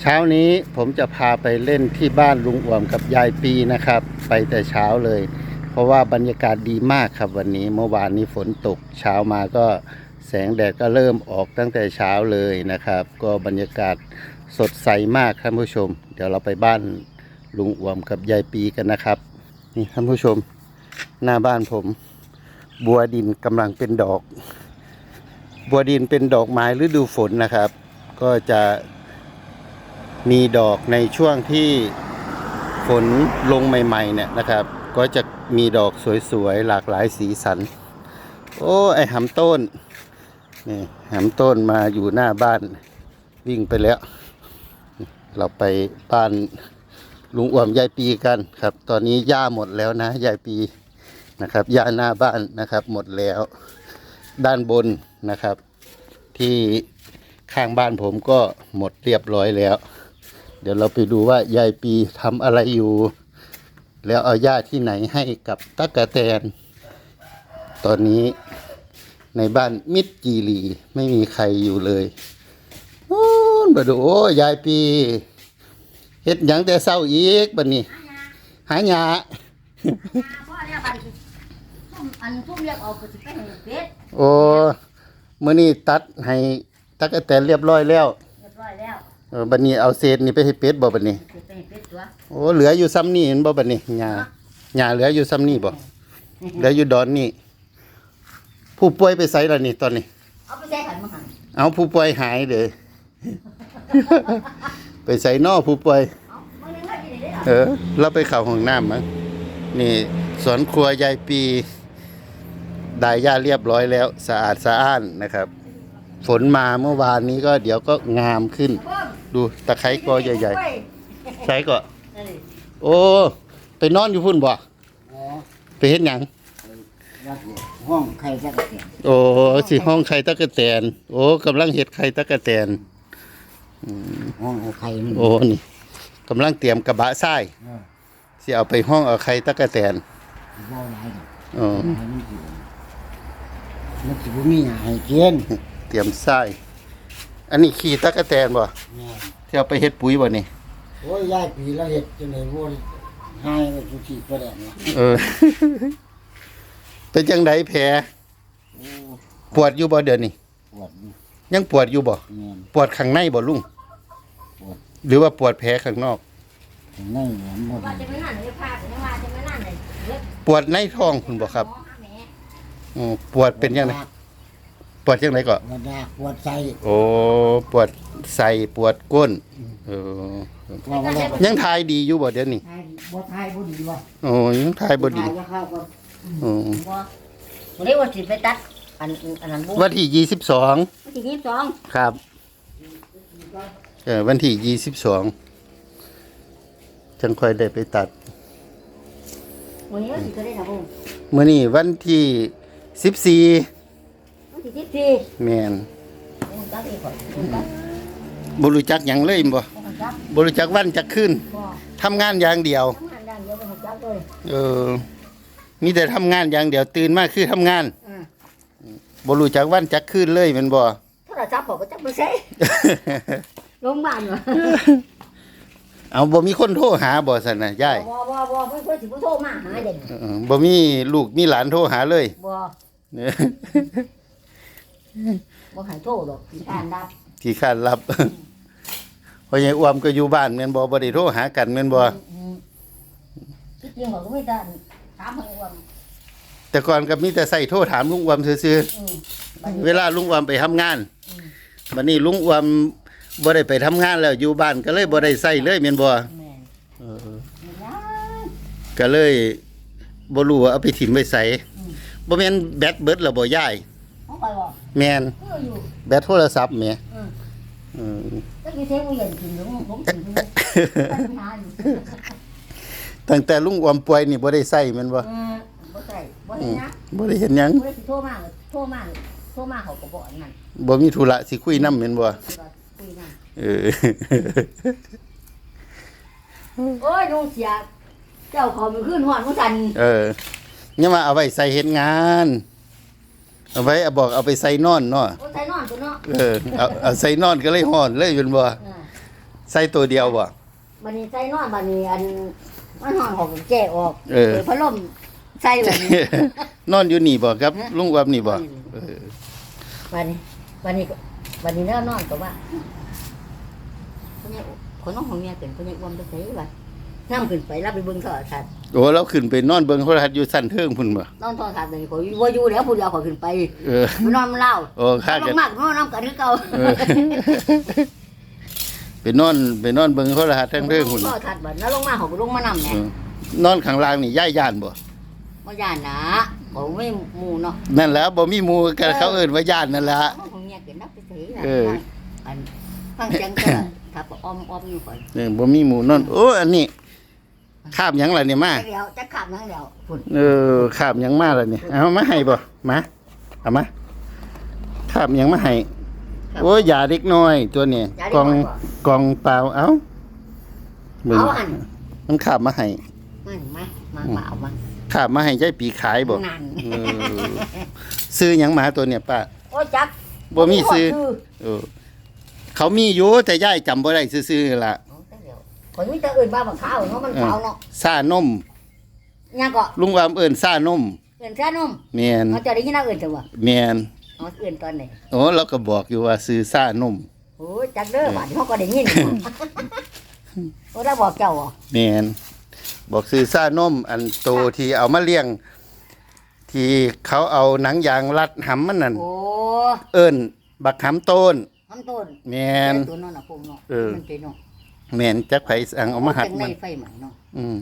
เช้านี้ผมจะพาไปเล่นที่บ้านลุงอ่วมกับยายปีนะครับ ไปแต่เช้าเลย เพราะว่าบรรยากาศดีมากครับวันนี้เมื่อวานนี้ฝนตกเช้ามาก็แสงแดดก็เริ่มออกตั้งแต่เช้าเลยนะครับ ก็บรรยากาศสดใสมากท่านผู้ชม เดี๋ยวเราไปบ้านลุงอ่วมกับยายปีกันนะครับ นี่ท่านผู้ชม หน้าบ้านผม บัวดินกำลังเป็นดอก บัวดินเป็นดอกไม้ฤดูฝนนะครับ ก็จะ มีดอกในช่วงที่ฝนลงใหม่ๆเนี่ยนะครับ ก็จะมีดอกสวยๆหลากหลายสีสัน โอ้ไอหำต้นนี่หำต้นมาอยู่หน้าบ้านวิ่งไปแล้ว เราไปบ้านลุงอ่วมยายปีกันครับ ตอนนี้หญ้าหมดแล้วนะยายปีนะครับหญ้าหน้าบ้านนะครับหมดแล้ว ด้านบนนะครับ ที่ข้างบ้านผมก็หมดเรียบร้อยแล้ว เดี๋ยวเราไปดูว่ายายปีทำอะไรอยู่ แล้วเอาหญ้าที่ไหนให้กับตั๊กแตน ตอนนี้ในบ้านมิดจีรีไม่มีใครอยู่เลยโอ้นมาดูโอ้ยายปีเฮ็ดหยังแต่เศร้าอีกบัดนี้ หาหยาพ่อเนี่ยบันทุ่มอันทุ่มเรียกเอาไปสิไปให้เป็ดโอ้มื้อนี้ตัดให้ตั๊กแตนเรียบร้อยแล้ว เรียบร้อยแล้ว เออบัดนี้เอาเศษนี่ไปให้เป็ดบ่บัดนี้สิไปให้เป็ดตัวโอ้เหลืออยู่ซ้ำนี่เห็นบ่บัดนี้หญ้าหญ้าเหลืออยู่ซ้ำนี่บ่เหลืออยู่ดอนนี่ ผู้ป่วยไปไสล่ะนี่ตอนนี้ เอาไปใส่ขันมาหันเอาผู้ป่วยหายเด้อ ไปใส่นอผู้ป่วย เอาเมื่อนึงว่าที่ไหนได้หรอเออเราไปเข้าห้องน้ำมั้งนี่สวนครัวยายปีได้หญ้าเรียบร้อยแล้ว สะอาดสะอ้านนะครับ ฝนมาเมื่อวานนี้ก็เดี๋ยวก็งามขึ้น ดูตะไคร้กอใหญ่ๆใช่ก็นั่นดิโอ้ไปนอนอยู่พุ่นบ่อ๋อไปเฮ็ดหยังรับอยู่ห้องใครจะกระเตียงโอ้สิห้องไข่ตะกะแตนโอ้กำลังเฮ็ดไข่ตะกะแตนห้องเอาใครนี่โอ้นี่กำลังเตรียมกระบะทรายเออสิเอาไปห้องเอาไข่ตะกะแตนบ่หลายดอกอ๋อให้มันสิมันสิบ่มีหยังให้กินเตรียมทราย อันนี้ขี้ตะกะแตนบ่แม่นที่เอาไปเฮ็ดปุ๋ยบ่นี่ โอ้ยยายปีละเฮ็ดจังได๋บ่ให้ก็สุที่ประแดงวะเออ เป็นจังไดแผลโอ้ปวดอยู่บ่เดี๋ยวนี้ปวดอยู่ยังปวดอยู่บ่แม่น ปวดข้างในบ่ลุงปวด หรือว่าปวดแผลข้างนอก ข้างในแหลมบ่ว่าดีจะไม่นั่นเลยพาจะไม่ว่าจะไม่นั่นเลยเลือดปวดในท้องคุณบ่ครับหมอหาแม่อือปวดเป็นจังได ปวดจังไดก็ปวดหน้าปวดไส้โอ้ปวดใส่ปวดก้นเออยังทายดีอยู่บ่เดี๋ยวนี้บ่ทายบ่ดีว่ะโอ้ยังทายบ่ดีว่าเข้โอ้บ่วันนี้ว่าสิไปตัดอันอันนั้นบ่วันที่ 22 วันที่ยี่สิบสองครับเออวันที่ยี่สิบสองจังค่อยได้ไปตัด วันนี้วาสิมื้อนี้วันที่สิบสี่ แมนผมจับรู้จักหยังเลยบ่ผมจับรู้จักวันจักขึ้นทำงานอย่างเดียวเออ มีแต่ทำงานอย่างเดียวตื่นมาคือทำงานอ่าบรู้จักวันจักขึ้นเลยแม่นบ่ โทรจับบอกว่าจับไม่ใช่ลงบ้านว่ะเอาบ่มีคนโทรหาบ่สันนะยายบ่บ่บ่ไม่นเพิ่นสิโทรมาหาเด่นบ่มีลูกมีหลานโทรหาเลยบ่ บ่ให้โทรดอกที่การรับที่คาดรับเพราะยายอ้วมก็อยู่บ้านแม่นบ่บ่ได้โทรหากันแม่นบ่อืมที่จริงเขาก็ไม่ได้ถามให้ว่าแต่ก่อนก็มีแต่ใส่โทรถามลุงอ้วมซื่ออืมบัดนี้ๆเวลาลุงอ้วมไปทำงานบัดนี้ลุงอ้วมบ่ได้ไปทำงานแล้วอยู่บ้านก็เลยบ่ได้ใส่เลยแม่นบ่แม่นเออไม่ได้ก็เลยบ่รู้ว่าเอาไปถิ่มไว้ใส่อืมบ่แม่นแบตเบิดแล้วบ่ยายเขาไปบอก แมนเอออยู่แบตโทรศัพท์แหม่อืมเออก็มีเทปกูเย็นกินอยู่ผมกินอยู่ปัญหาอยู่ตั้งแต่ลุงอ้วมป่วยนี่บ่ได้ใส่แม่นบ่อืมบ่ใส่บ่เห็นนะบ่ได้เห็นหยังบ่ได้สิโทรมาโทรมาโทรมาเขาก็บอกอันนั่นบ่มีธุระสิคุยนำแม่นบ่คุยนั่นเออ โอ้ยลุงเสีย เจ้าเขามันขึ้นหอดมุสัน เออยังมาเอาไว้ใส่เฮ็ดงาน เอาไว้เอาบอกเอาไปใส่นอนเนาะโอ้ใส่นอนตัวเนาะเออเอาเอาใส่นอนก็เลยฮ้อนเลยเป็นบ่เออใส่ตัวเดียวบ่ บันนี้ใส่นอนบันนี้อันมันห่อนของแก้ออกเออ ปิดพัดลมใส่แบบนี้ นอนอยู่นี่บ่ครับฮะลุงอวมนี่บ่เออบันนี้บันนี้ก็บันนี้เริ่มนอนก็ว่าคนนี้คนน้องของเมียเกินคนนี้อ้วนไปใส่บัด นั่งขึ้นไปรับไปเบิ่งโทรทัศน์โอ้เราขึ้นไปนอนเบิ่งโทรทัศน์อยู่สั้นเทิงพุ่นบ่นอนโทรทัศน์เลยข่อยว่าอยู่แล้วผู้เดียวข่อยขึ้นไปเออ มันนอนมันเล่าโอ้ข้าลกันงมากมันนอนกันคือเก่าเออไปนอนไปนอนเบิ่งโทรทัศน์เทิงเทิงพุ่นโทรทัศน์บัดแล้วลงมาเขาก็ลงมานำเอเนี่ยอนอนข้างล่างนี่ย้ายย่านบ่ บ่ย่านนะเขาไม่หมู่เนาะ นั่นแหล้วบ่มีหมู่กันเขาเอิ้นว่าย่านนั่นแหละของเมียเกินนับไปใส่เออ อันฟังเสียงก็ ถ้าอ้อมอ้อมอยู่ก่อนเออบ่มีหมู่นอนโอ้อันนี้คาบหยังล่ะเนี่ยมาเดี๋ยวจะขับนั่งเดี๋ยวฝุ่นเออคาบหยังมาล่ะเนี่ยเอามาให้บ่มาเอามาคาบหยังมาให้โอ้ยยาเด็กน้อย ตัวนี้กล่องกล่องเปล่าเอ้ามึงเอาอันมันคาบมาให้มันมามาเปล่ามาคาบมาให้ยายปีขายบ่นั่นเออซื้อหยังหมาตัวเนี่ยป้าโอ้ยจักบ่มีซื้อชื่เออ เขามีอยู่แต่ยายจำบ่ได้ซื่อๆล่ะเอาแต่เดี๋ยวคนมีแต่อื่นบ้าบักข้าวเนาะมันขาวเนาะซ่านม ยังก็ลุงวามเอิ้นซ่านมเอื่นแค่นมแม่นเขาจะได้ยินนักอื่นเถอะวะแม่นเอาอื่นตอนไหนโอ้เราก็บอกอยู่ว่าซื้อซ่านมโอ้ยจักเด้อบ้านเขาก็ได้ยินโอ้ได้บอกเจ้าอะแม่นบอกซื้อซ่านมอันโตที่เอามาเลี้ยง ที่เขาเอาหนังยางรัดหำมันนั่นโอ้เอิ้นบักหำต้น ทำต้นแม่นตัวนอนน่ะพงเนาะเออ มันเป็นเนาะแม่นจักไผสั่งเอามาหัดจังมัในนไฟใหม่เนาะ อืม